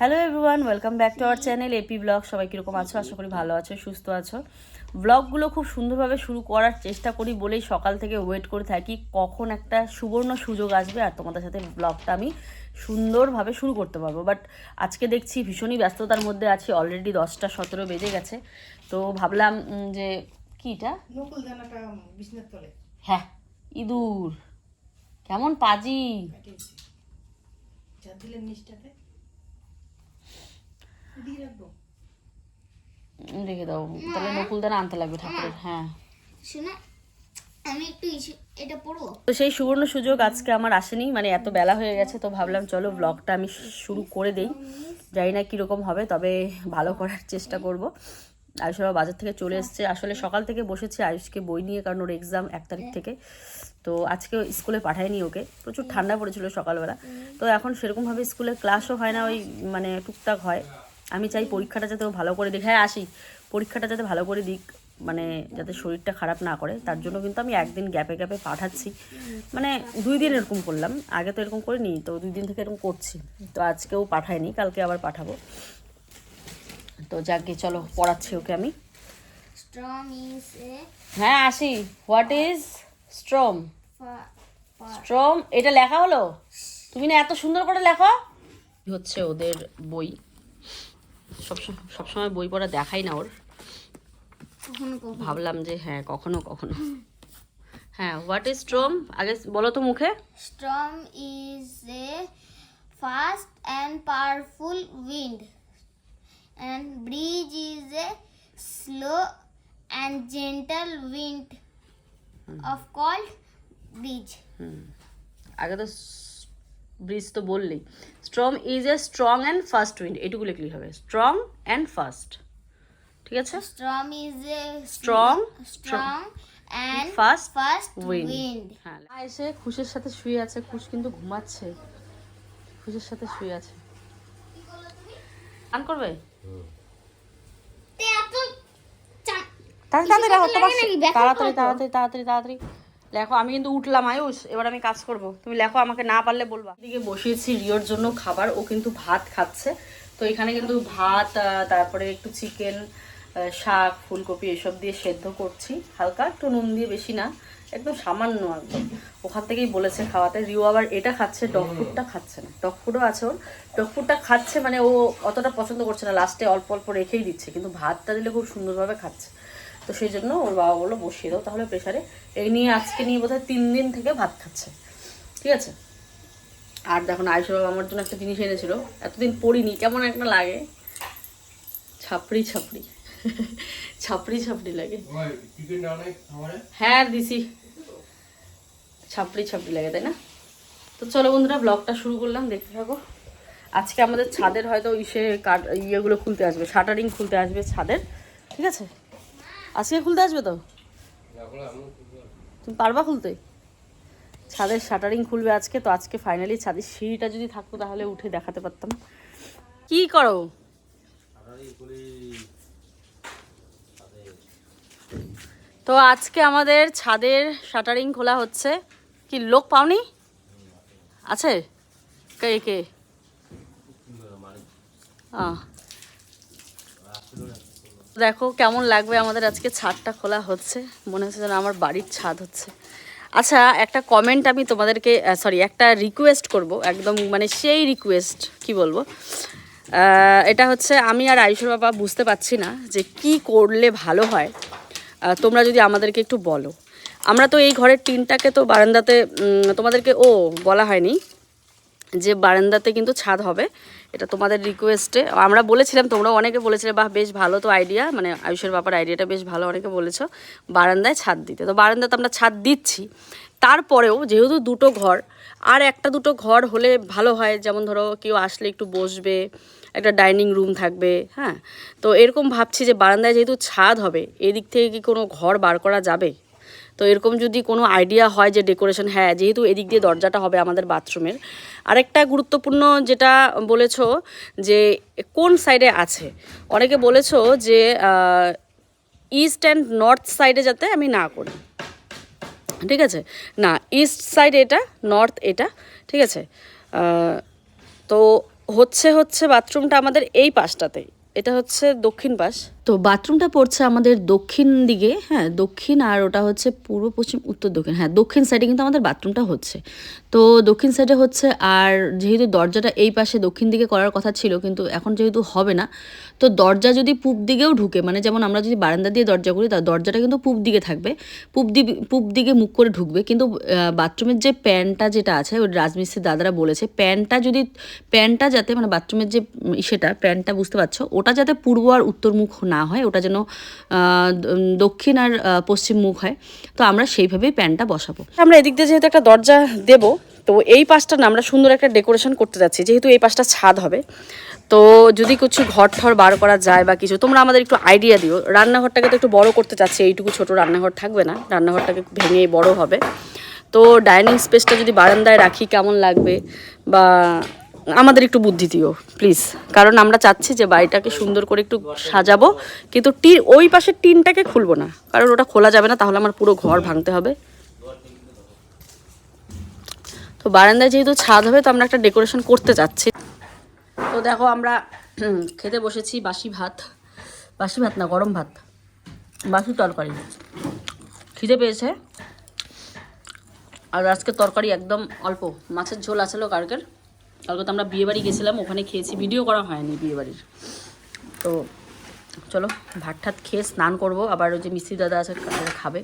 Hello everyone welcome back to our channel AP blog সবাই কীরকম আছো? আশা করি ভালো আছো সুস্থ আছো। ব্লগগুলো খুব সুন্দরভাবে শুরু করার চেষ্টা করি বলেই সকাল থেকে ওয়েট করে থাকি কখন একটা সুবর্ণ সুযোগ আসবে আর তোমাদের সাথে ব্লগটা আমি সুন্দরভাবে শুরু করতে পারব। বাট আজকে দেখছি ভীষণই ব্যস্ততার মধ্যে আছি অলরেডি দশটা সতেরো বেজে গেছে। তো ভাবলাম যে কি এটা? নকুল দানাটা বিছনার তলে। হ্যাঁ ইঁদুর। কেমন পাজি। দিলেন নিচটাতে। রেখে দাও তাহলে নকুলদানা আনতে লাগবে ঠাকুরের হ্যাঁ। শোনা আমি একটু ইসে- এটা পড়ব? তো সেই সুবর্ণ সুযোগ আজকে আমার আসেনি মানে এত বেলা হয়ে গেছে তো ভাবলাম চলো ব্লগটা আমি শুরু করে দেই। জানি না কীরকম হবে তবে ভালো করার চেষ্টা করব। আয়ুষরা বাজার থেকে চলে এসছে। আসলে সকাল থেকে বসেছে আয়ুষকে বই নিয়ে কারণ ওর এক্সাম এক তারিখ থেকে। তো আজকে স্কুলে পাঠায়নি ওকে প্রচুর ঠান্ডা পড়েছিল সকালবেলা। তো এখন সেরকমভাবে স্কুলে ক্লাসও হয় না ওই মানে টুকটাক হয়। আমি চাই পরীক্ষাটা যাতে ও ভালো করে দিক হ্যাঁ আসি। পরীক্ষাটা যাতে ভালো করে দিক মানে যাতে শরীরটা খারাপ না করে তার জন্য কিন্তু আমি একদিন গ্যাপে গ্যাপে পাঠাচ্ছি। মানে দুই দিন এরকম করলাম আগে তো এরকম করিনি তো দুই দিন থেকে এরকম করছি। তো আজকেও পাঠাইনি কালকে আবার পাঠাবো। তো যাকে চলো পড়াচ্ছি ওকে আমি। স্ট্রং ইজ এ হ্যাঁ আসি। হোয়াট ইজ স্ট্রম স্ট্রম এটা লেখা হলো? তুমি না এত সুন্দর করে লেখো? হচ্ছে ওদের বই। সবসময় সবসময় বই পড়া দেখাই না ওর। ভাবলাম যে হ্যাঁ কখনো কখনো। হ্যাঁ হোয়াট ইজ স্ট্রম আগে বলো তো মুখে। Storm is a fast and powerful wind and breeze is a slow and gentle wind of called breeze আগে তো ব্রিজ তো বললেই। Strong is a strong and fast wind এটুকু লিখলেই হবে। স্ট্রং অ্যান্ড ফাস্ট ঠিক আছে? Strong is a strong strong and fast fast wind হ্যাঁ। এসে খুশের সাথে শুয়ে আছে। খুশ কিন্তু ঘুমাচ্ছে। খুশের সাথে শুয়ে আছে। আন করবে? তাড়াতাড়ি। তাড়াতাড়ি তাড়াতাড়ি তাড়াতাড়ি। লেখো, আমি কিন্তু উঠলাম, আয়ুষ, এবার আমি কাজ করব। তুমি লেখো, আমাকে না পারলে বলবা। এদিকে বসিয়েছি রিওর জন্য খাবার, ও কিন্তু ভাত খাচ্ছে। তো এখানে কিন্তু ভাত তারপরে একটু চিকেন শাক, ফুলকপি এসব দিয়ে সেদ্ধ করছি। হালকা একটু নুন দিয়ে বেশি না, একদম সামান্য একদম ওখান থেকেই বলেছে খাওয়াতে। রিও আবার এটা খাচ্ছে, ডগ ফুডটা খাচ্ছে না। ডগ ফুডও আছে ওর। ডগ ফুডটা খাচ্ছে মানে ও অতটা পছন্দ করছে না। লাস্টে অল্প অল্প রেখেই দিচ্ছে, কিন্তু ভাতটা দিলে খুব সুন্দরভাবে খাচ্ছে। তো সেই জন্য ওর বাবা বলল বসিয়ে দাও তাহলে প্রেশারে এই নিয়ে আজকে নিয়ে বোধহয় তিন দিন থেকে ভাত খাচ্ছে। ঠিক আছে? আর দেখুন আয়ুষ বাবা আমার জন্য একটা জিনিস এনেছিল। এতদিন পড়িনি কেমন একটা লাগে। ছাপড়ি ছাপড়ি। ছাপড়ি ছাপড়ি লাগে। হ্যাঁ দিছি। ছাপড়ি ছাপড়ি লাগে তাই না? তো চলো বন্ধুরা ব্লগটা শুরু করলাম দেখতে থাকো। আজকে আমাদের ছাদের হয়তো ইসে কাট ইয়েগুলো খুলতে আসবে শাটারিং খুলতে আসবে ছাদের। ঠিক আছে? আজকে খুলতে আসবে তো? তুমি পারবা খুলতে? ছাদের শাটারিং খুলবে আজকে, তো আজকে ফাইনালি ছাদের সিঁড়িটা যদি থাকতো তাহলে উঠে দেখাতে পারতাম। কি করো? তো আজকে আমাদের ছাদের শাটারিং খোলা হচ্ছে। কি, লোক পাওনি? আছে? কে কে। দেখো কেমন লাগবে আমাদের আজকে ছাদটা খোলা হচ্ছে। মনে হচ্ছে যেন আমার বাড়ির ছাদ হচ্ছে। আচ্ছা একটা কমেন্ট আমি তোমাদেরকে সরি একটা রিকোয়েস্ট করব। একদম মানে সেই রিকোয়েস্ট কি বলব? এটা হচ্ছে আমি আর আয়ুষের বাবা বুঝতে পারছি না যে কি করলে ভালো হয়। তোমরা যদি আমাদেরকে একটু বলো। আমরা তো এই ঘরের টিনটাকে তো বারান্দাতে তোমাদেরকে, ও, বলা হয়নি যে বারান্দাতে কিন্তু ছাদ হবে। এটা তোমাদের রিকোয়েস্টে আমরা বলেছিলাম তোমরা অনেকে বলেছিলে, বাহ, বেশ ভালো তো আইডিয়া মানে আয়ুষের ব্যাপার আইডিয়াটা বেশ ভালো, অনেকে বলেছ, বারান্দায় ছাদ দিতে। তো বারান্দাতে আমরা ছাদ দিচ্ছি। তারপরেও যেহেতু দুটো ঘর, আর একটা দুটো ঘর হলে ভালো হয়, যেমন ধরো কেউ আসলে একটু বসবে, একটা ডাইনিং রুম থাকবে হ্যাঁ? তো এরকম ভাবছি যে বারান্দায় যেহেতু ছাদ হবে, এদিক থেকে কি কোনো ঘর বার করা যাবে? তো এরকম যদি কোনো আইডিয়া হয় যে ডেকোরেশন হ্যাঁ যেহেতু এদিক দিয়ে দরজাটা হবে আমাদের বাথরুমের আরেকটা গুরুত্বপূর্ণ যেটা বলেছ যে কোন সাইডে আছে? অনেকে বলেছ যে ইস্ট অ্যান্ড নর্থ সাইডে যাতে আমি না করি। ঠিক আছে? না ইস্ট সাইড এটা নর্থ এটা, ঠিক আছে? তো হচ্ছে হচ্ছে বাথরুমটা আমাদের এই পাশটাতে, এটা হচ্ছে দক্ষিণ পাশ। তো বাথরুমটা পড়ছে আমাদের দক্ষিণ দিকে হ্যাঁ দক্ষিণ আর ওটা হচ্ছে পূর্ব, পশ্চিম, উত্তর, দক্ষিণ হ্যাঁ দক্ষিণ সাইডে কিন্তু আমাদের বাথরুমটা হচ্ছে। তো দক্ষিণ সাইডে হচ্ছে আর যেহেতু দরজাটা এই পাশে দক্ষিণ দিকে করার কথা ছিল, কিন্তু এখন যেহেতু হবে না, তো দরজা যদি পূব দিকেও ঢুকে মানে যেমন আমরা যদি বারান্দা দিয়ে দরজা করি তার দরজাটা কিন্তু পূব দিকে থাকবে, পূব দিকে পূব দিকে মুখ করে ঢুকবে, কিন্তু বাথরুমের যে প্যানটা যেটা আছে, ওই রাজমিস্ত্রির দাদারা বলেছে, প্যানটা যদি, প্যানটা যাতে মানে বাথরুমের যে সেটা প্যানটা বুঝতে পারছ, ওটা যাতে পূর্ব আর উত্তর মুখ না হয়, ওটা যেন দক্ষিণ আর পশ্চিম মুখ হয়, তো আমরা সেইভাবেই প্যানটা বসাবো। আমরা এদিক দিয়ে যেহেতু একটা দরজা দেব, তো এই পাশটা না, আমরা সুন্দর একটা ডেকোরেশন করতে যাচ্ছি, যেহেতু এই পাশটা ছাদ হবে। তো যদি কিছু ঘর ঠর বার করা যায় বা কিছু, তোমরা আমাদের একটু আইডিয়া দিও। রান্নাঘরটাকে তো একটু বড় করতে চাচ্ছি, এইটুকু ছোট রান্নাঘর থাকবে না, রান্নাঘরটাকে ভেঙে বড় হবে। তো ডাইনিং স্পেসটা যদি বারান্দায় রাখি, কেমন লাগবে? বা আমাদের একটু বুদ্ধি দিও প্লিজ কারণ আমরা চাচ্ছি যে বাড়িটাকে সুন্দর করে একটু সাজাবো, কিন্তু টি ওই পাশের টিনটাকে খুলবো না। কারণ ওটা খোলা যাবে না, তাহলে আমার পুরো ঘর ভাঙতে হবে। তো বারান্দায় যেহেতু ছাদ হবে, তো আমরা একটা ডেকোরেশন করতে চাচ্ছি তো দেখো আমরা খেতে বসেছি বাসি ভাত। বাসি ভাত না, গরম ভাত। বাসি তরকারি। খিদে পেয়েছে। আর আজকে তরকারি একদম অল্প। মাছের ঝোল আসলো কালকের কালকে আমরা বিয়েবাড়ি গেছিলাম, ওখানে খেয়েছি ভিডিও করা হয়নি বিয়েবাড়ির তো চলো, ভাত ঠাত খেয়ে স্নান করব, আবার ওই যে মিস্ত্রি দাদা আছে খাবে।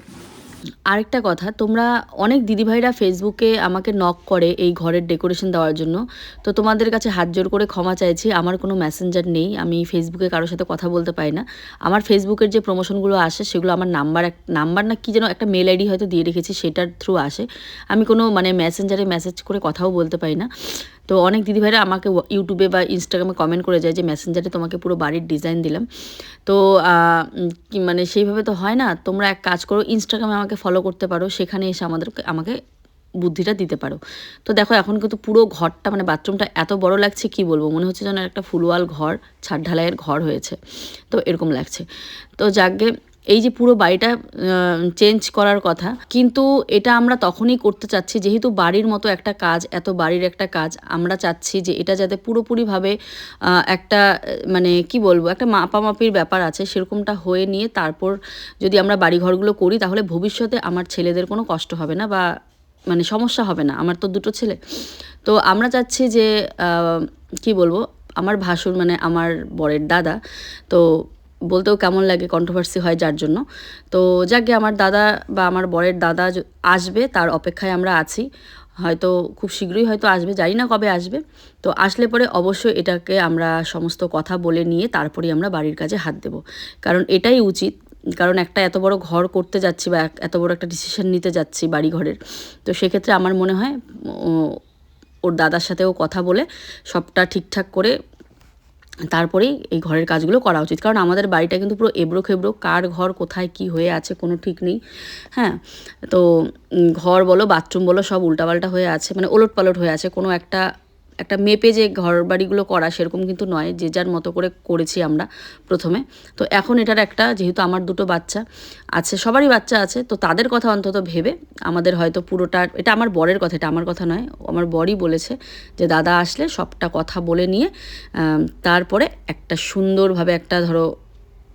আরেকটা কথা, তোমরা অনেক দিদিভাইরা ফেসবুকে আমাকে নক করে এই ঘরের ডেকোরেশন দেওয়ার জন্য। তো তোমাদের কাছে হাত জোর করে ক্ষমা চাইছি, আমার কোনো মেসেঞ্জার নেই, আমি ফেসবুকে কারোর সাথে কথা বলতে পারি না। আমার ফেসবুকের যে প্রমোশনগুলো আসে, সেগুলো আমার নাম্বার এক নাম্বার না কি যেন একটা মেল আইডি হয়তো দিয়ে রেখেছি, সেটার থ্রু আসে। আমি কোনো মানে মেসেঞ্জারে মেসেজ করে কথাও বলতে পারি না। তো অনেক দিদিভাইরা আমাকে ইউটিউবে বা ইনস্টাগ্রামে কমেন্ট করে যায় যে মেসেঞ্জারে তোমাকে পুরো বাড়ির ডিজাইন দিলাম। তো মানে সেইভাবে তো হয় না। তোমরা এক কাজ করো ইনস্টাগ্রামে আমাকে ফলো করতে পারো, সেখানে এসে আমাদের আমাকে বুদ্ধিটা দিতে পারো। তো দেখো, এখন কিন্তু পুরো ঘরটা মানে বাথরুমটা এত বড় লাগছে, কি বলব? মনে হচ্ছে যেন একটা ফুলওয়াল ঘর, ছাদ ঢালাইয়ের ঘর হয়েছে। তো এরকম লাগছে। তো যাকে এই যে পুরো বাড়িটা চেঞ্জ করার কথা। কিন্তু এটা আমরা তখনই করতে চাচ্ছি, যেহেতু বাড়ির মতো একটা কাজ, এত বাড়ির একটা কাজ, আমরা চাচ্ছি যে এটা যাতে পুরোপুরিভাবে একটা মানে কি বলব, একটা মাপামাপির ব্যাপার আছে, সেরকমটা হয়ে নিয়ে তারপর যদি আমরা বাড়িঘরগুলো করি, তাহলে ভবিষ্যতে আমার ছেলেদের কোনো কষ্ট হবে না বা মানে সমস্যা হবে না, আমার তো দুটো ছেলে। তো আমরা চাচ্ছি যে কি বলব, আমার ভাসুর মানে আমার বরের দাদা, তো বলতেও কেমন লাগে কন্ট্রোভার্সি হয় যার জন্য। তো যাকে আমার দাদা বা আমার বরের দাদা আসবে, তার অপেক্ষায় আমরা আছি। হয়তো খুব শীঘ্রই হয়তো আসবে, জানি না কবে আসবে। তো আসলে পরে অবশ্যই এটাকে আমরা সমস্ত কথা বলে নিয়ে তারপরেই আমরা বাড়ির কাজে হাত দেব। কারণ এটাই উচিত। কারণ একটা এত বড় ঘর করতে যাচ্ছি বা এত বড় একটা ডিসিশন নিতে যাচ্ছি বাড়ি ঘরের তো সেক্ষেত্রে আমার মনে হয় ওর দাদার সাথেও কথা বলে সবটা ঠিকঠাক করে তারপরেই এই ঘরের কাজগুলো করা উচিত। কারণ আমাদের বাড়িটা কিন্তু পুরো এবড়ো খেবড়ো, কার ঘর কোথায় কি হয়ে আছে কোনো ঠিক নেই। হ্যাঁ তো ঘর বলো, বাথরুম বলো, সব উল্টাপাল্টা হয়ে আছে মানে ওলট পালট হয়ে আছে। কোনো একটা একটা মেপে যে ঘর বাড়িগুলো করা সেরকম কিন্তু নয়, যে যার মতো করে করেছি আমরা প্রথমে। তো এখন এটার একটা, যেহেতু আমার দুটো বাচ্চা আছে, সবারই বাচ্চা আছে, তো তাদের কথা অন্তত ভেবে আমাদের হয়তো পুরোটা, এটা আমার বরের কথা, এটা আমার কথা নয় আমার বরই বলেছে যে দাদা আসলে সবটা কথা বলে নিয়ে তারপরে একটা সুন্দরভাবে একটা ধরো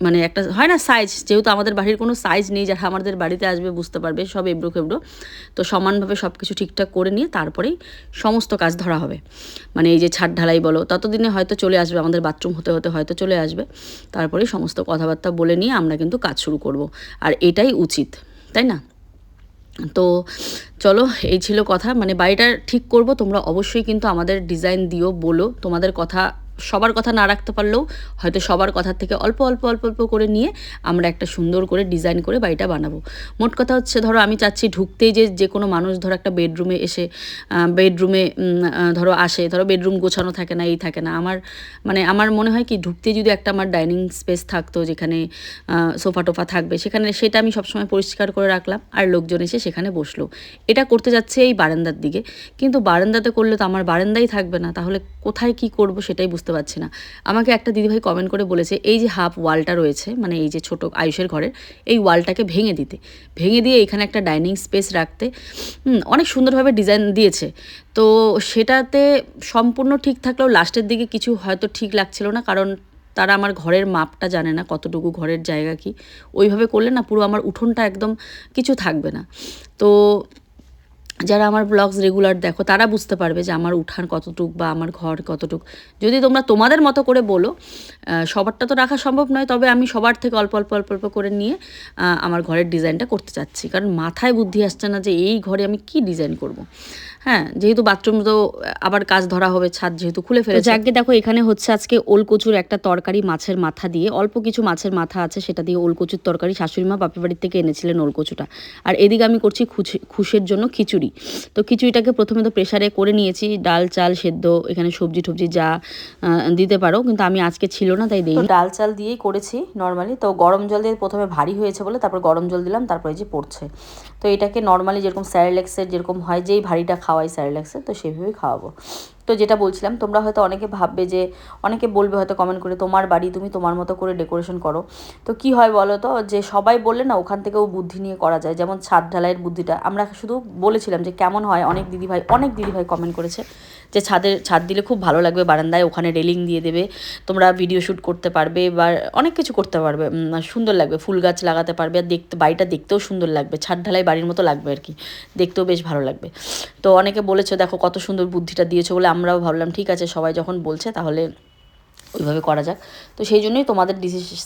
মানে একটা হয় না সাইজ যেহেতু আমাদের বাড়ির কোনো সাইজ নেই, যারা আমাদের বাড়িতে আসবে বুঝতে পারবে, সব এবড়ো খেবড়ো। তো সমানভাবে সব কিছু ঠিকঠাক করে নিয়ে তারপরেই সমস্ত কাজ ধরা হবে। মানে এই যে ছাদ ঢালাই বলো, ততদিনে হয়তো চলে আসবে, আমাদের বাথরুম হতে হতে হয়তো চলে আসবে। তারপরেই সমস্ত কথাবার্তা বলে নিয়ে আমরা কিন্তু কাজ শুরু করব। আর এটাই উচিত, তাই না? তো চলো, এই ছিল কথা। মানে বাড়িটা ঠিক করব, তোমরা অবশ্যই কিন্তু আমাদের ডিজাইন দিও, বলো, তোমাদের কথা সবার কথা না রাখতে পারলেও হয়তো সবার কথা থেকে অল্প অল্প অল্প অল্প করে নিয়ে আমরা একটা সুন্দর করে ডিজাইন করে বাড়িটা বানাবো। মোট কথা হচ্ছে, ধরো আমি চাচ্ছি ঢুকতেই যে যে কোনো মানুষ ধরো একটা বেডরুমে এসে বেডরুমে ধরো আসে, ধরো বেডরুম গোছানো থাকে না, এই থাকে না। আমার মানে আমার মনে হয় কি, ঢুকতেই যদি একটা আমার ডাইনিং স্পেস থাকতো যেখানে সোফা টোফা থাকবে, সেখানে সেটা আমি সবসময় পরিষ্কার করে রাখলাম আর লোকজন এসে সেখানে বসল। এটা করতে যাচ্ছে এই বারান্দার দিকে। কিন্তু বারান্দাতে করলে তো আমার বারান্দাই থাকবে না, তাহলে কোথায় কি করব সেটাই বুঝতে বুঝতে পারছি না। আমাকে একটা দিদিভাই কমেন্ট করে বলেছে, এই যে হাফ ওয়ালটা রয়েছে মানে এই যে ছোট আয়ুষের ঘরের, এই ওয়ালটাকে ভেঙে দিতে। ভেঙে দিয়ে এখানে একটা ডাইনিং স্পেস রাখতে অনেক সুন্দরভাবে ডিজাইন দিয়েছে। তো সেটাতে সম্পূর্ণ ঠিক থাকলেও লাস্টের দিকে কিছু হয়তো ঠিক লাগছিল না, কারণ তারা আমার ঘরের মাপটা জানে না, কতটুকু ঘরের জায়গা কি। ওইভাবে করলে না পুরো আমার উঠোনটা একদম কিছু থাকবে না। তো যারা আমার ব্লগস রেগুলার দেখো তারা বুঝতে পারবে যে আমার উঠান কতটুক বা আমার ঘর কতটুক। যদি তোমরা তোমাদের মতো করে বলো সবারটা তো রাখা সম্ভব নয় তবে আমি সবার থেকে অল্প অল্প অল্প অল্প করে নিয়ে আমার ঘরের ডিজাইনটা করতে চাচ্ছি। কারণ মাথায় বুদ্ধি আসছে না যে এই ঘরে আমি কি ডিজাইন করব। হ্যাঁ যেহেতু বাথরুম তো আবার কাজ ধরা হবে ছাদ যেহেতু খুলে ফেলেছে। যাকে দেখো এখানে হচ্ছে আজকে ওলকচুর একটা তরকারি মাছের মাথা দিয়ে অল্প কিছু মাছের মাথা আছে সেটা দিয়ে ওলকচুর তরকারি শাশুড়ি মা বাপের বাড়ির থেকে এনেছিলেন ওলকচুটা। আর এদিকে আমি করছি খুশ- খুশের জন্য খিচুড়ি। তো খিচুড়িটাকে প্রথমে তো প্রেসারে করে নিয়েছি। ডাল চাল সেদ্ধ এখানে সবজি টবজি যা দিতে পারো। কিন্তু আমি আজকে ছিল না তাই দিই ডাল চাল দিয়েই করেছি নর্মালি তো গরম জল দিয়ে প্রথমে ভারী হয়েছে বলে তারপর গরম জল দিলাম তারপরে যে পড়ছে। তো এটাকে নর্মালি যেরকম স্যারেলেক্সের যেরকম হয় যেই ভারীটা খাওয়াই স্যারেলেক্সের তো সেভাবেই খাওয়াবো। তো যেটা বলছিলাম, তোমরা হয়তো অনেকে ভাববে যে, অনেকে বলবে হয়তো কমেন্ট করে, তোমার বাড়ি তুমি তোমার মতো করে ডেকোরেশন করো। তো কি হয় বলো তো যে সবাই বললে না, ওখান থেকেও বুদ্ধি নিয়ে করা যায়। যেমন ছাদ ঢালাইয়ের বুদ্ধিটা, আমরা শুধু বলেছিলাম যে কেমন হয়, অনেক দিদিভাই অনেক দিদিভাই কমেন্ট করেছে। যে ছাদের ছাদ দিলে খুব ভালো লাগবে, বারান্দায় ওখানে রেলিং দিয়ে দেবে, তোমরা ভিডিও শ্যুট করতে পারবে বা অনেক কিছু করতে পারবে সুন্দর লাগবে, ফুল গাছ লাগাতে পারবে, আর দেখতে, বাড়িটা দেখতেও সুন্দর লাগবে, ছাদ ঢালাই বাড়ির মতো লাগবে আর কি, দেখতেও বেশ ভালো লাগবে। তো অনেকে বলেছ, দেখো কত সুন্দর বুদ্ধিটা দিয়েছ বলে আমরাও ভাবলাম, ঠিক আছে, সবাই যখন বলছে তাহলে ওইভাবে করা যাক। তো সেই জন্যই তোমাদের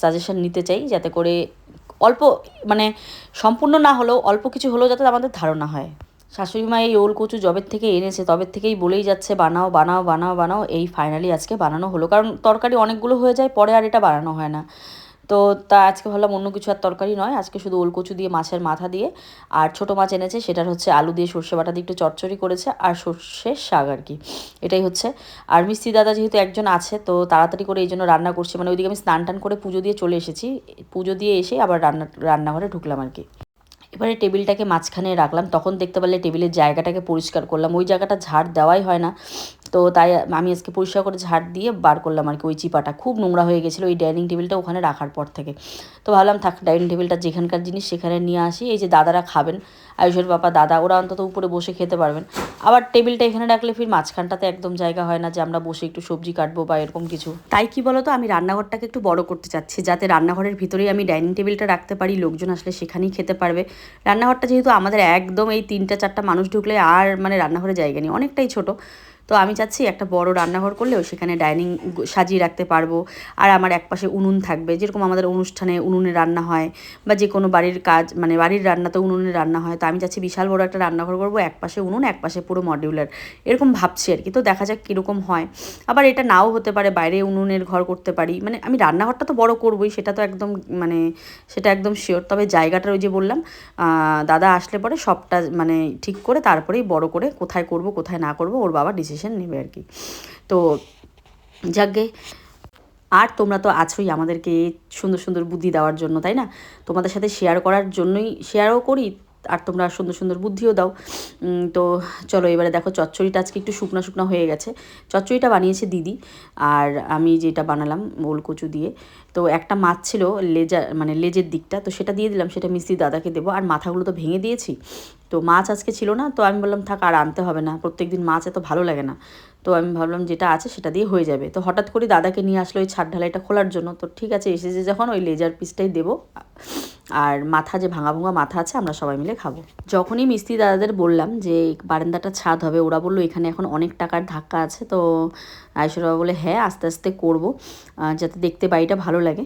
সাজেশন নিতে চাই, যাতে করে অল্প মানে সম্পূর্ণ না হলেও, অল্প কিছু হলেও যাতে আমাদের ধারণা হয়। শাশুড়ি মা এই ওল কচু জবের থেকে এনেছে তবের থেকেই বলেই যাচ্ছে, বানাও বানাও বানাও বানাও, এই ফাইনালি আজকে বানানো হলো। কারণ তরকারি অনেকগুলো হয়ে যায়, পরে আর এটা বানানো হয় না। তো তা আজকে ভাবলাম অন্য কিছু আর তরকারি নয়, আজকে শুধু ওলকচু দিয়ে মাছের মাথা দিয়ে। আর ছোটো মাছ এনেছে, সেটার হচ্ছে আলু দিয়ে সর্ষে বাটা দিয়ে একটু চচ্চড়ি করেছে, আর সর্ষের শাক আর কি। এটাই হচ্ছে। আর মিস্ত্রি দাদা যেহেতু একজন আছে, তো তাড়াতাড়ি করে এই জন্য রান্না করছি মানে ওইদিকে আমি স্নান টান করে পুজো দিয়ে চলে এসেছি। পুজো দিয়ে এসে আবার রান্না, রান্নাঘরে ঢুকলাম আর কি। এবারে টেবিলটাকে মাঝখানে রাখলাম, তখন দেখতে পারলে টেবিলের জায়গাটাকে পরিষ্কার করলাম। ওই জায়গাটা ঝাড় দেওয়াই হয় না। তো তাই আমি আজকে পরিষ্কার করে ঝাড় দিয়ে বার করলাম আর কি। ওই চিপাটা খুব নোংরা হয়ে গেছিল ওই ডাইনিং টেবিলটা ওখানে রাখার পর থেকে। তো ভাবলাম, থাক, ডাইনিং টেবিলটা যেখানকার জিনিস সেখানে নিয়ে আসি। এই যে দাদারা খাবেন, আয়ুষের বাবা, দাদা, ওরা অন্তত উপরে বসে খেতে পারবেন। আবার টেবিলটা এখানে রাখলে ফির মাঝখানটাতে একদম জায়গা হয় না যে আমরা বসে একটু সবজি কাটবো বা এরকম কিছু। তাই কি বলতো, আমি রান্নাঘরটাকে একটু বড় করতে চাচ্ছি, যাতে রান্নাঘরের ভিতরেই আমি ডাইনিং টেবিলটা রাখতে পারি, লোকজন আসলে সেখানেই খেতে পারবে। রান্নাঘরটা যেহেতু আমাদের একদম এই তিনটা, চারটা মানুষ ঢুকলে আর মানে রান্নাঘরে জায়গা নেই, অনেকটাই ছোট। তো আমি চাচ্ছি একটা বড় রান্নাঘর করলেও সেখানে ডাইনিং সাজিয়ে রাখতে পারব। আর আমার একপাশে উনুন থাকবে। যেরকম আমাদের অনুষ্ঠানে উনুনে রান্না হয় বা যে কোনো বাড়ির কাজ মানে বাড়ির রান্নাতে উনুনে রান্না হয়। তো আমি চাচ্ছি বিশাল বড় একটা রান্নাঘর করব এক পাশে উনুন এক পাশে পুরো মডিউলার এরকম ভাবছি আর কি। তো দেখা যাক কীরকম হয়। আবার এটা নাও হতে পারে, বাইরে উনুনের ঘর করতে পারি। মানে আমি রান্নাঘরটা তো বড় করবোই, সেটা তো একদম মানে সেটা একদম শিওর তবে জায়গাটার ওই যে বললাম দাদা আসলে পরে সবটা মানে ঠিক করে তারপরেই বড় করে কোথায় করব, কোথায় না করব, ওর বাবা ডিসিশন নেবে আর কি। তো যাকে আর তোমরা তো আছোই আমাদেরকে সুন্দর সুন্দর বুদ্ধি দেওয়ার জন্য, তাই না? তোমাদের সাথে শেয়ার করার জন্যই শেয়ারও করি, আর তোমরা সুন্দর সুন্দর বুদ্ধিও দাও। তো চলো এবারে দেখো, চচ্চড়িটা আজকে একটু শুকনো শুকনো হয়ে গেছে। চচ্চড়িটা বানিয়েছে দিদি, আর আমি যেটা বানালাম ওলকচু দিয়ে। তো একটা মাছ ছিল লেজা মানে লেজের দিকটা, তো সেটা দিয়ে দিলাম, সেটা মিস্ত্রি দাদাকে দেবো। আর মাথাগুলো তো ভেঙে দিয়েছি তো মাছ আজকে ছিল না, তো আমি বললাম, থাক, আর আনতে হবে না। প্রত্যেক দিন মাছ এত ভালো লাগে না। তো আমি ভাবলাম, যেটা আছে সেটা দিয়ে হয়ে যাবে। তো হঠাৎ করে দাদাকে নিয়ে আসলো ওই ছাদ ঢালাইটা খোলার জন্য। তো ঠিক আছে, এসেছে যখন ওই লেজার পিসটাই দেবো। আর মাথা যে ভাঙা ভাঙা মাথা আছে, আমরা সবাই মিলে খাব। যখনই মিস্ত্রি দাদাদের বললাম যে, বারান্দাটা ছাদ হবে, ওরা বলল, এখানে এখন অনেক টাকার ধাক্কা আছে। তো আয়সর বাবা বলে হ্যাঁ আস্তে আস্তে করব যাতে দেখতে বাড়িটা ভালো লাগে।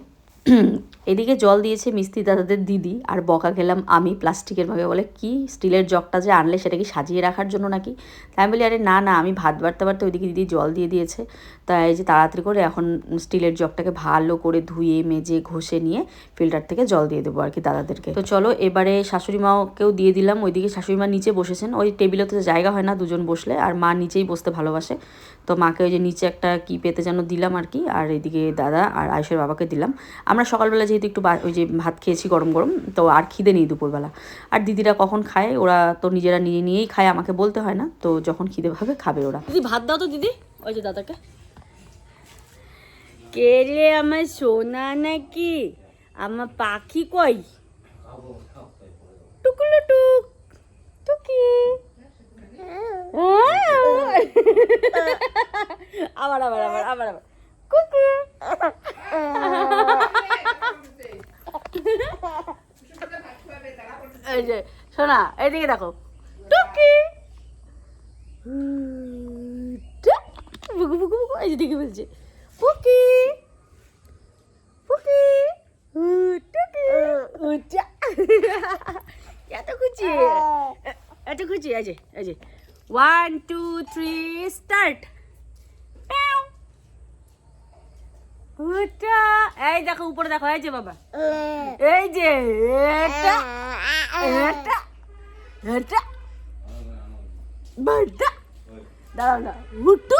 এদিকে জল দিয়েছে মিস্ত্রি দাদাদের দিদি আর বকা খেলাম আমি প্লাস্টিকের ভাবে। বলে, কি? স্টিলের জগটা যে আনলে সেটা কি সাজিয়ে রাখার জন্য নাকি? তাই আমি বলি, আরে না না, আমি ভাত বাড়তে বাড়তে ওইদিকে দিদি জল দিয়ে দিয়েছে। তাই যে তাড়াতাড়ি করে এখন স্টিলের জগটাকে ভালো করে ধুয়ে, মেজে, ঘষে নিয়ে ফিল্টার থেকে জল দিয়ে দেবো আর কি দাদাদেরকে। তো চলো, এবারে শাশুড়ি মাকেও দিয়ে দিলাম। ওইদিকে শাশুড়ি মা নিচে বসেছেন। ওই টেবিলে তো জায়গা হয় না দুজন বসলে। আর মা নিচেই বসতে ভালোবাসে। তো মাকে ওই যে নিচে একটা কি পেতে যেন দিলাম আর কি। আর এদিকে দাদা আর আয়ুষের বাবাকে দিলাম। আমরা সকালবেলা যেহেতু একটু ওই যে ভাত খেয়েছি গরম গরম তো আর খিদে নেই দুপুরবেলা। আর দিদিরা কখন খায় ওরা তো নিজেরা নিয়ে নিয়েই খায় আমাকে বলতে হয় না তো যখন খিদে ভাবে খাবে ওরা। দিদি ভাত দাও তো দিদি ওই যে দাদাকে। কে রে আমার সোনা নাকি? আমার পাখি কই? টুকুলু টুক টুকি। আবার আবার আবার আবার আবার কুকু এই যে শোনা এইদিকে দেখো। টুকি। বুকু বুকু বুকু এই বলছে পুকি পুকি উ, টুকি। উচা। এত এত ওয়ান টু থ্রি স্টার্ট ওটা এই দেখো উপরে দেখো এই যে বাবা। এই যে এটা এটা। এটা বাটা দাঁড়াও না হুট্টু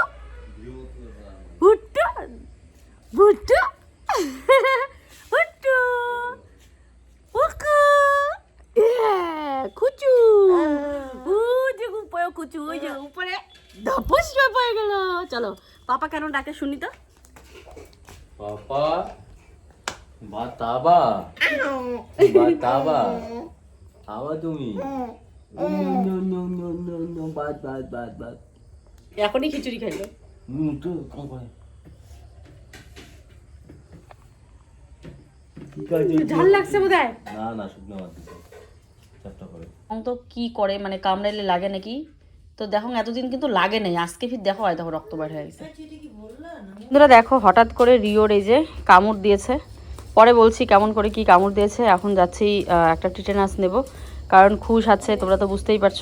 হুট্টু হুট্টু হুট্টু কুচু ও যে উপরে কুচু ওই যে উপরে ধপস হয়ে পড়ে গেল চলো পাপা কেন ডাকে শুনি তো পাপা বাতাবা বাতাবা খাওয়া তুমি no no no no no no বাদ বাদ বাদ বাদ। এখনই খিচুড়ি খাইলো হুম তো কম করে। ঝাল লাগছে বোধ হয় না না শুকনো করে। তো কি করে মানে কামড়াইলে লাগে নাকি? তো দেখো এতদিন কিন্তু লাগে নাই। আজকে ফির দেখো হয় দেখো রক্ত বের হয়ে গেছে। বন্ধুরা দেখো হঠাৎ করে রিওর এই যে কামড় দিয়েছে। পরে বলছি কেমন করে কি কামড় দিয়েছে। এখন যাচ্ছি একটা টিটেনাস নেব। কারণ খুশ আছে, তোমরা তো বুঝতেই পারছ।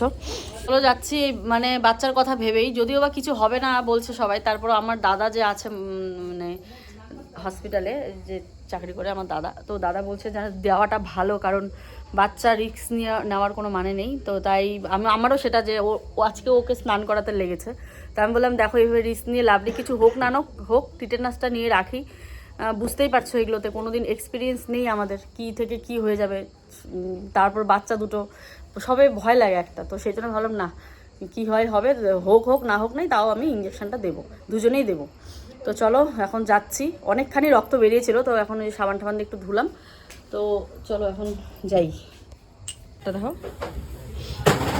চলো যাচ্ছি মানে বাচ্চার কথা ভেবেই। যদিও বা কিছু হবে না বলছে সবাই। তারপর আমার দাদা যে আছে মানে হসপিটালে যে চাকরি করে আমার দাদা। তো দাদা বলছে যে দেওয়াটা ভালো, কারণ বাচ্চা রিস্ক নিয়ে নেওয়ার কোনো মানে নেই। তো তাই আমি, আমারও সেটা যে ও আজকে ওকে স্নান করাতে লেগেছে। তাই আমি বললাম, দেখো, এইভাবে রিস্ক নিয়ে লাভলি কিছু হোক না হোক হোক টিটেনাসটা নিয়ে রাখি। বুঝতেই পারছ এগুলোতে কোনো দিন এক্সপিরিয়েন্স নেই আমাদের। কি থেকে কি হয়ে যাবে? তারপর বাচ্চা দুটো সবে ভয় লাগে একটা তো সেই জন্য ভাবলাম না কি হয় হবে হোক হোক না হোক নাই তাও আমি ইঞ্জেকশনটা দেবো দুজনেই দেবো। তো চলো এখন যাচ্ছি। অনেকখানি রক্ত বেরিয়েছিল তো এখন ওই সাবান টাবান একটু ধুলাম। তো চলো এখন যাই। এটা দেখো।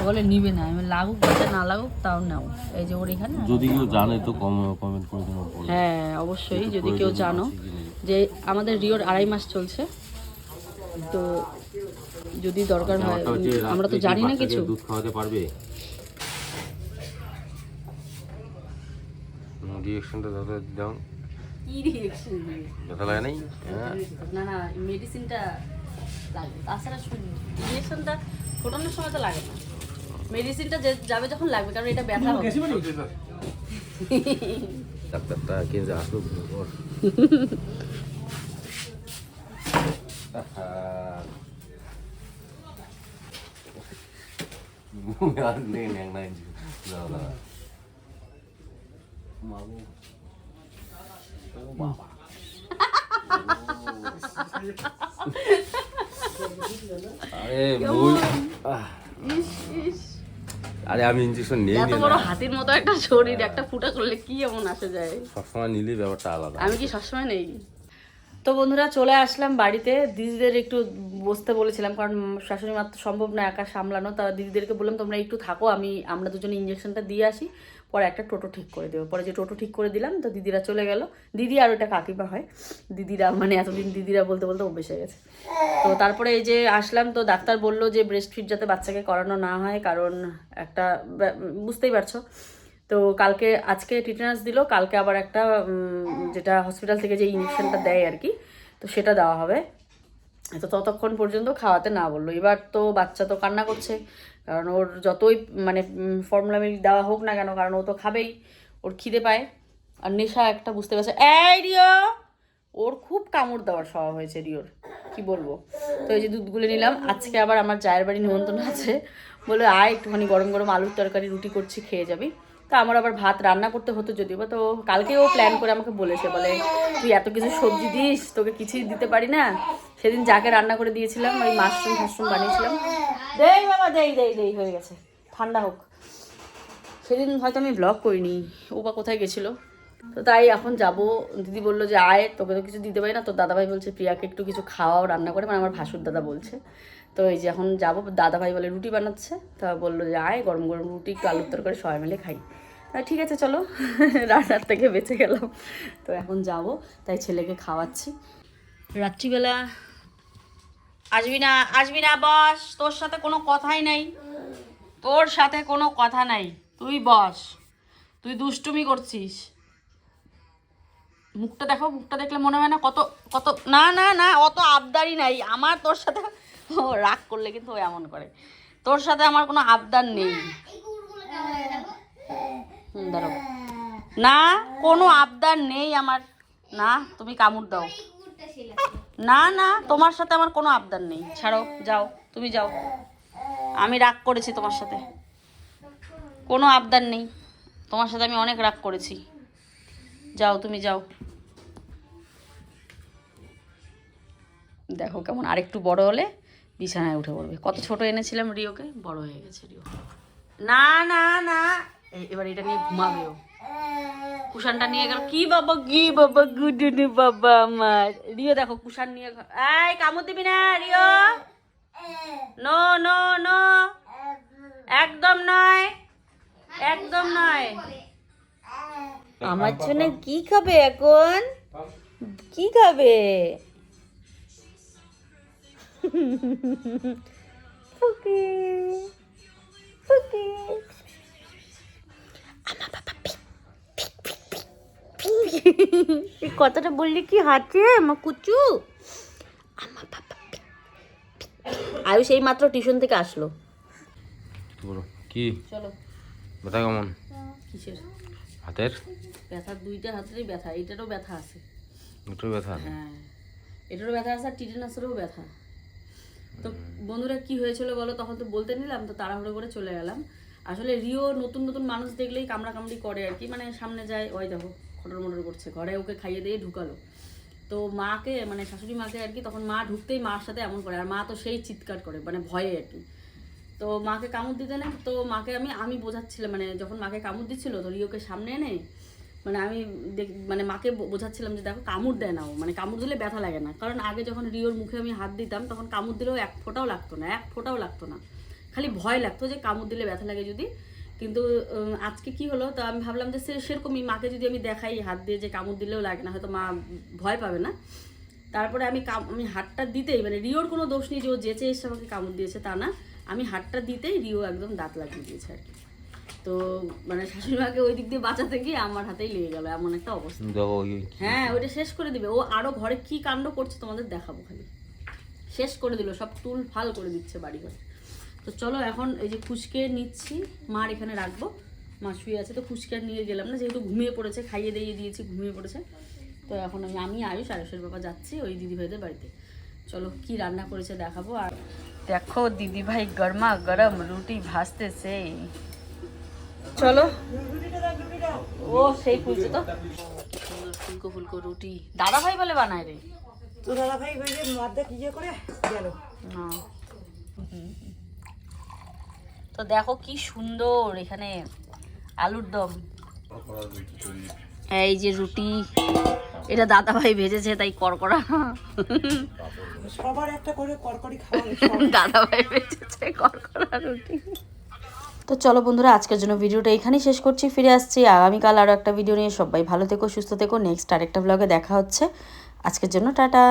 বলে নিবে না আমি লাগুক বাচ্চা না লাগুক তাও নাও। এই যে ওর এখানে যদি কেউ জানে তো কমেন্ট করে দেবো হ্যাঁ অবশ্যই যদি কেউ জানো। যে আমাদের রিওর আড়াই মাস চলছে। তো যদি দরকার হয় আমরা তো জানি না কিছু। দুধ খাওয়াতে পারবে? রিয়েকশনটা দাদা দাও। কি রিয়েকশন ব্যথা লাগে নাই হ্যাঁ। না না মেডিসিনটা লাগবে। তাছাড়া ইঞ্জেকশনটা ফোটানোর সময় তো লাগে না। মেডিসিনটা যে যাবে যখন লাগবে কারণ এটা ব্যথা হবে। ডাক্তারটা কে যে আসলো আরে ভুল আহ। আরে আমি ইঞ্জেকশন নিয়ে এত বড় হাতির মতো একটা শরীর একটা ফুটা করলে কি এমন আসে যায়? সবসময় নিলে ব্যাপারটা আলাদা। আমি কি সবসময় নেই? তো বন্ধুরা চলে আসলাম বাড়িতে। দিদিদের একটু বসতে বলেছিলাম, কারণ শাশুড়ি মাত্র সম্ভব না একা সামলানো। তা দিদিদেরকে বললাম, তোমরা একটু থাকো, আমি, আমরা দুজনে ইঞ্জেকশনটা দিয়ে আসি। পরে একটা টোটো ঠিক করে দেবো। পরে যে টোটো ঠিক করে দিলাম, তো দিদিরা চলে গেল। দিদি আর ওটা কাকিমা হয়। দিদিরা মানে এতদিন দিদিরা বলতে বলতে অভ্যেস হয়ে গেছে। তো তারপরে এই যে আসলাম, তো ডাক্তার বলল যে ব্রেস্ট ফিড যাতে বাচ্চাকে করানো না হয়, কারণ একটা বুঝতেই পারছ। তো কালকে, আজকে টিটেনাস দিল, কালকে আবার একটা যেটা হসপিটাল থেকে যে ইঞ্জেকশনটা দেয় আর কি, তো সেটা দেওয়া হবে। তো ততক্ষণ পর্যন্ত খাওয়াতে না বলল। এবার তো বাচ্চা তো কান্না করছে, কারণ ওর যতই মানে ফর্মুলা মিল্ক দেওয়া হোক না কেন, কারণ ও তো খাবেই, ওর খিদে পায়। আর নেশা একটা বুঝতে পারছে। এই রিও! ওর খুব কামড় দেওয়ার স্বভাব হয়েছে রিওর, কি বলব? তো এই যে দুধগুলো নিলাম। আজকে আবার আমার জায়ের বাড়ি নিমন্ত্রণ আছে। বলে আয়, একটুখানি গরম গরম আলুর তরকারি, রুটি করছি, খেয়ে যাবি। তো আমার আবার ভাত রান্না করতে হতো যদিও বা, তো কালকে ও প্ল্যান করে আমাকে বলেছে, বলে, তুই এত কিছু সবজি দিস, তোকে কিছুই দিতে পারি না। সেদিন যাকে রান্না করে দিয়েছিলাম, ওই মাশরুম ফাশরুম বানিয়েছিলাম। দেই বাবা, দেই দেই দেই, হয়ে গেছে, ঠান্ডা হোক। সেদিন হয়তো আমি ব্লগ করিনি, ও বা কোথায় গেছিল? তো তাই এখন যাব। দিদি বলল যে, আয়, তোকে তো কিছু দিতে পারি না। তো দাদাভাই বলছে, প্রিয়াকে একটু কিছু খাওয়াও, রান্না করে। মানে আমার ভাসুর দাদা বলছে। তো এই যে এখন যাব, দাদাভাই বলে রুটি বানাচ্ছে। তা বলল যে, আয়, গরম গরম রুটি, একটু আলুর তরকারি, সবাই মিলে খাই। ঠিক আছে, চলো। রান্নার থেকে বেঁচে গেলাম। তো এখন যাব, তাই ছেলেকে খাওয়াচ্ছি। রাত্রিবেলা, আসবি না আসবি না বস, তোর সাথে কোনো কথাই নাই। তোর সাথে কোনো কথা নাই। তুই বস, তুই দুষ্টুমি করছিস। মুখটা দেখো, মুখটা দেখলে মনে হয় না কত কত, না না না, অত আবদারই নাই। আমার তোর সাথে, ও রাগ করলে কিন্তু ও এমন করে। তোর সাথে আমার কোনো আবদার নেই। দাঁড়াও। না, কোনো আবদার নেই আমার। না, তুমি কামড় দাও। না না, তোমার সাথে আমার কোনো আবদার নেই। ছাড়ো, যাও, তুমি যাও। আমি রাগ করেছি তোমার সাথে। কোনো আবদার নেই। তোমার সাথে আমি অনেক রাগ করেছি। যাও, তুমি যাও। দেখো কেমন আরেকটু বড় হলে বিছানায় উঠে পড়বে। কত ছোট এনেছিলাম রিওকে? বড় হয়ে গেছে রিও। না না না। এবার এটা নিয়ে ঘুমাবে ও কুশানটা নিয়ে গেল। কি বাবা কি বাবা গুড গুডুনি বাবা আমার। রিও দেখো কুশান নিয়ে এই, কামড় দিবি না, রিও। No no no. একদম নয়। একদম নয়। আমার জন্য কি খাবে এখন? কি খাবে? ফুকি। ফুকি। এই কথাটা বললি কি হাতে আমার কুচু? আমার বাবা আয়ুষ এই মাত্র টিউশন থেকে আসলো। বলো কি? চলো। ব্যথা কেমন? কিসের? হাতের? ব্যথা দুইটা হাতেরই ব্যথা এটারও ব্যথা আছে। ব্যথা? হ্যাঁ এটারও ব্যথা আছে আর টিটেনাসেরও ব্যথা। তো বন্ধুরা কি হয়েছিল বলো তখন তো বলতে নিলাম তো তাড়াহুড়ো করে চলে গেলাম। আসলে রিও নতুন নতুন মানুষ দেখলেই কামড়া কামড়ি করে আর কি মানে সামনে যায়, ওই দেখো, খটর মটর করছে, ঘরে ওকে খাইয়ে দিয়ে ঢুকালো। তো মাকে মানে শাশুড়ি মাকে আর কি, তখন মা ঢুকতেই মার সাথে এমন করে, আর মা তো সেই চিৎকার করে মানে ভয়ে আর কি। তো মাকে কামড় দিতে না তো মাকে আমি আমি বোঝাচ্ছিলাম মানে যখন মাকে কামড় দিচ্ছিল, তো রিওকে সামনে এনে মানে আমি দেখ মানে মাকে বোঝাচ্ছিলাম যে দেখো, কামড় দেয় না ও মানে কামড় দিলে ব্যথা লাগে না। কারণ আগে যখন রিওর মুখে আমি হাত দিতাম, তখন কামড় দিলেও এক ফোঁটাও লাগতো না, এক ফোঁটাও লাগতো না। খালি ভয় লাগতো যে কামড় দিলে ব্যথা লাগে যদি। কিন্তু আজকে কি হলো তো আমি ভাবলাম যে সেরকমই মাকে যদি আমি দেখাই হাত দিয়ে যে কামড় দিলেও লাগে না হয়তো মা ভয় পাবে না। তারপরে আমি কাম- আমি হাতটা দিতেই মানে রিওর কোনো দোষ নেই যে ও যেচে এসে আমাকে কামড় দিয়েছে তা না। আমি হাতটা দিতেই রিও একদম দাঁত লাগিয়ে দিয়েছে আর কি। তো মানে শাশুড়ি মাকে ওই দিক দিয়ে বাঁচাতে গিয়ে আমার হাতেই লেগে গেল এমন একটা অবস্থা। হ্যাঁ ওইটা শেষ করে দিবে। ও আরও ঘরে কি কাণ্ড করছে তোমাদের দেখাবো খালি। শেষ করে দিল সব তুল ফাল করে দিচ্ছে বাড়ি ঘরে তো চলো এখন এই যে খুশকে নিচ্ছি। মার এখানে রাখব। মা শুয়ে আছে তো খুশকে আর নিয়ে গেলাম না যেহেতু ঘুমিয়ে পড়েছে খাইয়ে দিয়ে দিয়েছি ঘুমিয়ে পড়েছে। তো এখন আমি আমি আয়ুষ আয়ুষের বাবা যাচ্ছি ওই দিদি ভাইদের বাড়িতে। চলো কি রান্না করেছে দেখাবো আর দেখো দিদি ভাই গরমা গরম রুটি ভাজতেছে। চলো। ও সেই ফুলছে তো। কি ফুলকো ফুলকো রুটি। দাদা ভাই বলে বানায় রে। তো দাদা ভাই ওই যে অর্ধেক ইয়ে করে গেল। না তো দেখো কি সুন্দর এখানে আলুর দম। এই যে রুটি। এটা দাদা ভাই ভেজেছে তাই করকরা। সবার একটা করে করকরি খাওয়া দাদা ভাই ভেজেছে করকরা রুটি। তো চলো বন্ধুরা আজকের জন্য ভিডিওটা এখানেই শেষ করছি ফিরে আসছি আগামীকাল আরও একটা ভিডিও নিয়ে। সবাই ভালো থেকো সুস্থ থেকো নেক্সট আরেকটা ব্লগে দেখা হচ্ছে। আজকের জন্য টাটা।